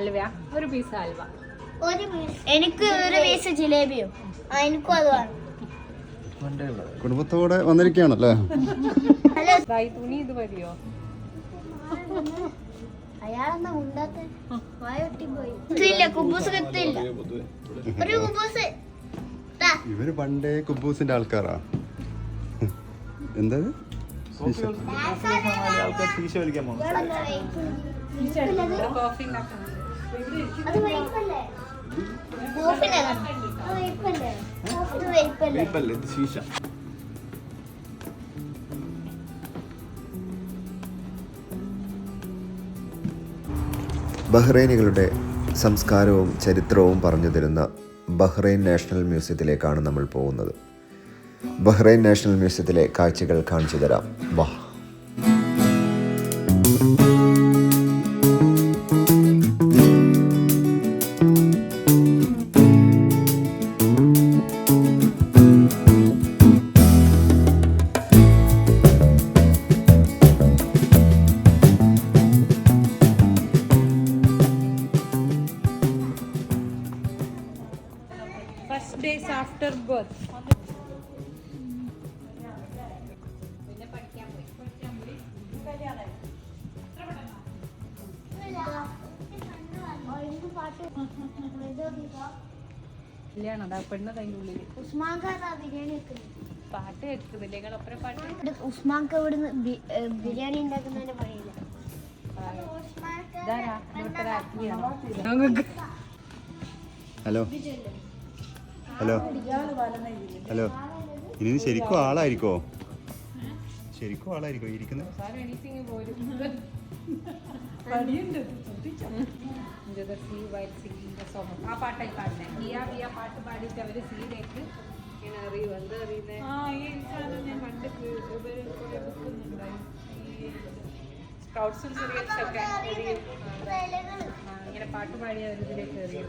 ഹൽവ ഒരു പീസ് ഹൽവ ഒരു എനിക്ക് ഒരു പീസ് ജിലേബിയോ. എനിക്കും അത് വേണം. കുടുംബത്തോടെ വന്നിരിക്കുകയാണല്ലേ? തുണി ഇത് മതിയോ? അയാളെന്താ മുണ്ടാത്ത? വായൊട്ടി പോയി ഇല്ല കുബൂസ് കത്തില്ല ഒരു കുബൂസ്. ഇവർ പണ്ടേ കുബൂസിന്റെ ആൾക്കാരാ. എന്താ ശീശ വലിക്കാൻ വൈപ്പല്ലേ ഇത് ശീശ. ബഹ്റൈനികളുടെ സംസ്കാരവും ചരിത്രവും പറഞ്ഞു തരുന്ന ബഹ്റൈൻ നാഷണൽ മ്യൂസിയത്തിലേക്കാണ് നമ്മൾ പോകുന്നത്. ബഹ്റൈൻ നാഷണൽ മ്യൂസിയത്തിലെ കാഴ്ചകൾ കാണിച്ചു തരാം. വാ. ഫസ്റ്റ് ഡേയ്സ് ആഫ്റ്റർ ബർത്ത് കല്യാണം അതാ പെണ്ണ് അതിന്റെ ഉള്ളിൽ ഉസ്മാൻ ഖാൻ ആ ബിരിയാണി പാട്ട് കേൾക്കുന്നില്ലേ പാട്ട് ഉസ്മാൻക്ക് ഇവിടുന്ന് ഉണ്ടാക്കുന്നതിന്റെ ഹലോ. ഹലോ. ഹലോ. ഇനി ശരിക്കും ആളായിരിക്കോ ശരിക്കും ആളായിരിക്കോ ഇരിക്കുന്നത് പാട്ട് പാടിയിട്ട് അവർ സീലേക്ക് എന്താ പണ്ട് ഇങ്ങനെ പാട്ട് പാടിയ ഒരു ഇതിലേക്ക് എറിയും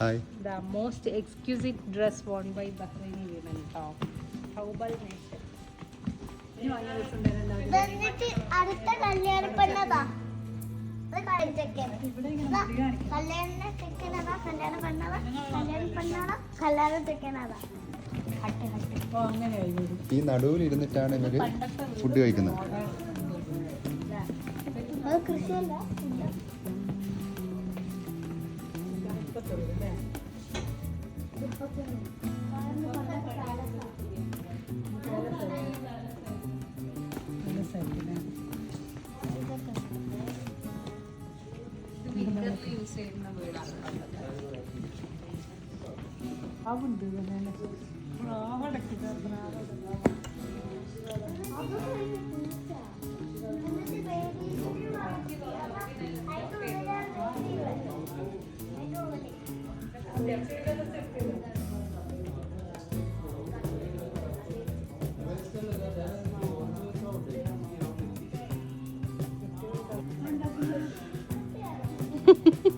hi. The most exquisite dress worn by Bahraini women top ഹൗബൽ ദിവസം അടുത്ത കല്യാണ പെണ്ണതാ കല്യാണ ചെക്കനതാ കല്യാണ പെണ്ണതാ കല്യാണ പെണ്ണാടാ കല്യാണ ചെക്കനതാ ഈ നടുവിൽ ഇരുന്നിട്ടാണ് ഇവർ ഫുഡ് കഴിക്കുന്നത്. അത് കൃഷിയല്ല യൂസ് Ha ha ha.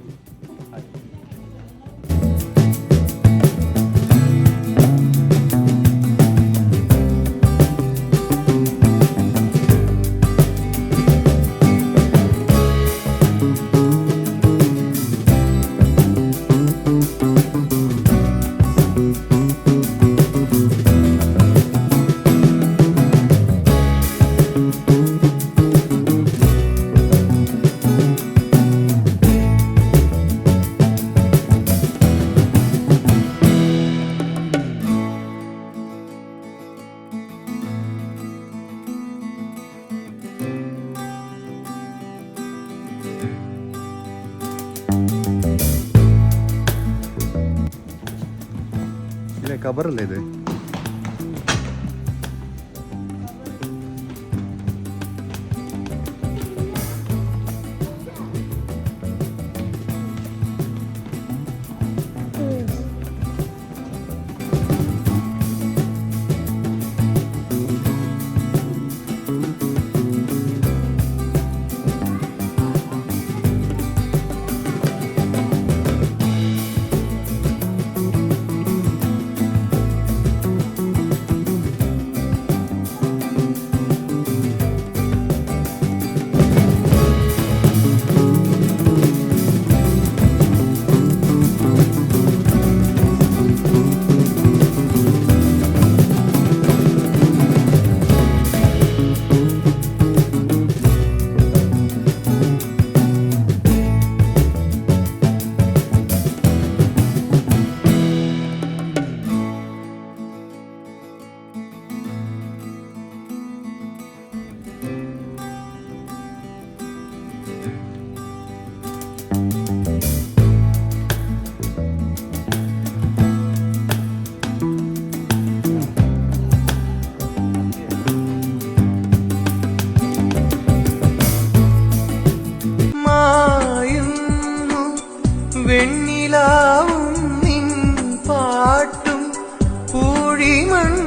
കബറല്ലേ ഇത്? பூழிமண்